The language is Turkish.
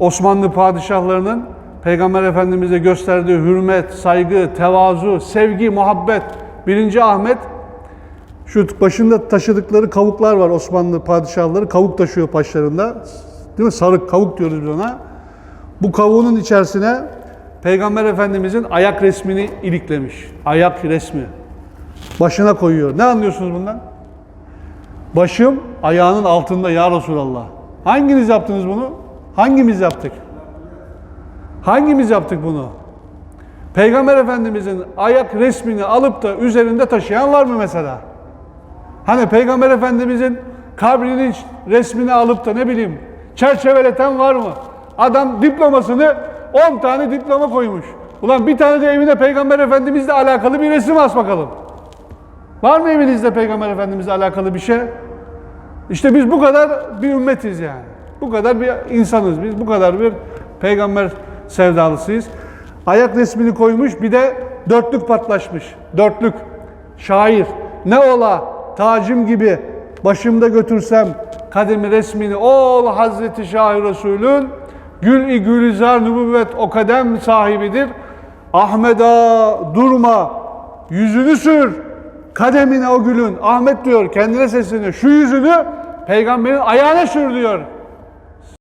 Osmanlı padişahlarının Peygamber Efendimiz'e gösterdiği hürmet, saygı, tevazu, sevgi, muhabbet. Birinci Ahmet şu başında taşıdıkları kavuklar var Osmanlı padişahları. Kavuk taşıyor başlarında. Değil mi? Sarık kavuk diyoruz biz ona. Bu kavuğunun içerisine Peygamber Efendimiz'in ayak resmini iliklemiş. Ayak resmi. Başına koyuyor. Ne anlıyorsunuz bundan? Başım ayağının altında ya Resulallah. Hanginiz yaptınız bunu? Hangimiz yaptık? Hangimiz yaptık bunu? Peygamber Efendimizin ayak resmini alıp da üzerinde taşıyan var mı mesela? Hani Peygamber Efendimizin kabrinin resmini alıp da ne bileyim çerçeveleten var mı? Adam diplomasını 10 tane diploma koymuş. Ulan bir tane de evine Peygamber Efendimizle alakalı bir resim as bakalım. Var mı evinizde Peygamber Efendimizle alakalı bir şey? İşte biz bu kadar bir ümmetiz yani. Bu kadar bir insanız biz. Bu kadar bir peygamber sevdalısıyız. Ayak resmini koymuş bir de dörtlük patlaşmış. Dörtlük. Şair. Ne ola tacım gibi başımda götürsem kademi resmini ol Hazreti Şahi Resulün gül-i gülizar nübüvvet o kadem sahibidir. Ahmeda durma yüzünü sür kademine o gülün. Ahmet diyor kendine sesleniyor. Şu yüzünü peygamberin ayağına sür diyor.